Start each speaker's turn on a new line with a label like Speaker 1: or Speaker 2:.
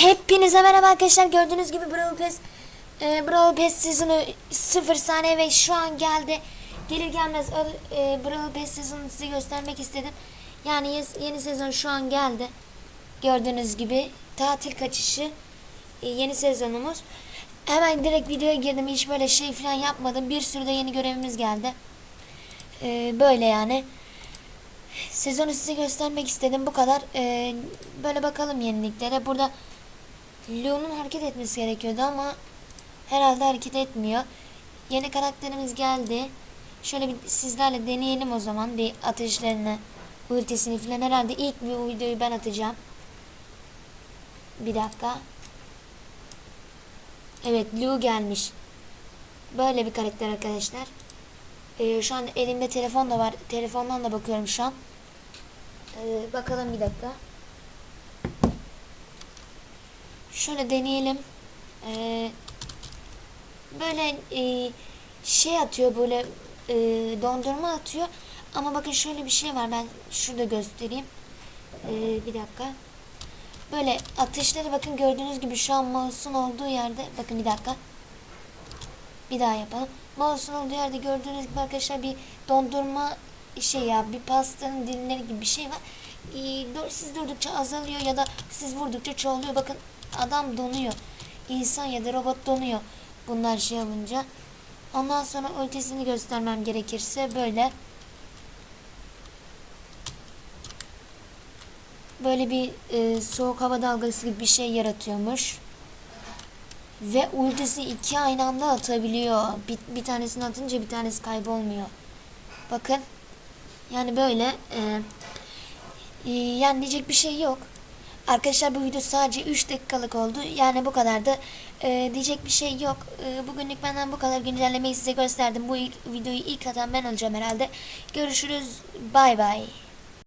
Speaker 1: Hepinize merhaba arkadaşlar. Gördüğünüz gibi Brawl Pass e, Brawl Pass sezonu 0 saniye ve şu an geldi. Gelir gelmez e, Brawl Pass sezonunu size göstermek istedim. Yani yeni sezon şu an geldi. Gördüğünüz gibi tatil kaçışı e, yeni sezonumuz. Hemen direkt videoya girdim. Hiç böyle şey falan yapmadım. Bir sürü de yeni görevimiz geldi. E, böyle yani. Sezonu size göstermek istedim. Bu kadar. E, böyle bakalım yeniliklere. Burada Leon'un hareket etmesi gerekiyordu ama herhalde hareket etmiyor. Yeni karakterimiz geldi. Şöyle bir sizlerle deneyelim o zaman bir atışlarını, ultisini falan herhalde ilk bir videoyu ben atacağım. Bir dakika. Evet, Lou gelmiş. Böyle bir karakter arkadaşlar. Ee, şu an elimde telefon da var. Telefondan da bakıyorum şu an. Ee, bakalım bir dakika. Şöyle deneyelim. Ee, böyle e, şey atıyor böyle e, dondurma atıyor. Ama bakın şöyle bir şey var. Ben şurada göstereyim. Ee, bir dakika. Böyle atışları bakın gördüğünüz gibi şu an mouse'un olduğu yerde. Bakın bir dakika. Bir daha yapalım. Mouse'un olduğu yerde gördüğünüz gibi arkadaşlar bir dondurma şey ya bir pastanın dilimleri gibi bir şey var. Ee, siz durdukça azalıyor ya da siz vurdukça çoğalıyor. Bakın adam donuyor. İnsan ya da robot donuyor. Bunlar şey olunca. Ondan sonra ultisini göstermem gerekirse böyle. Böyle bir e, soğuk hava dalgası gibi bir şey yaratıyormuş. Ve ultisi iki aynı anda atabiliyor. Bir, bir tanesini atınca bir tanesi kaybolmuyor. Bakın. Yani böyle. E, e, yani diyecek bir şey yok. Arkadaşlar bu video sadece 3 dakikalık oldu. Yani bu kadar da e, diyecek bir şey yok. E, bugünlük benden bu kadar güncellemeyi size gösterdim. Bu ilk, videoyu ilk atan ben olacağım herhalde. Görüşürüz. Bay bay.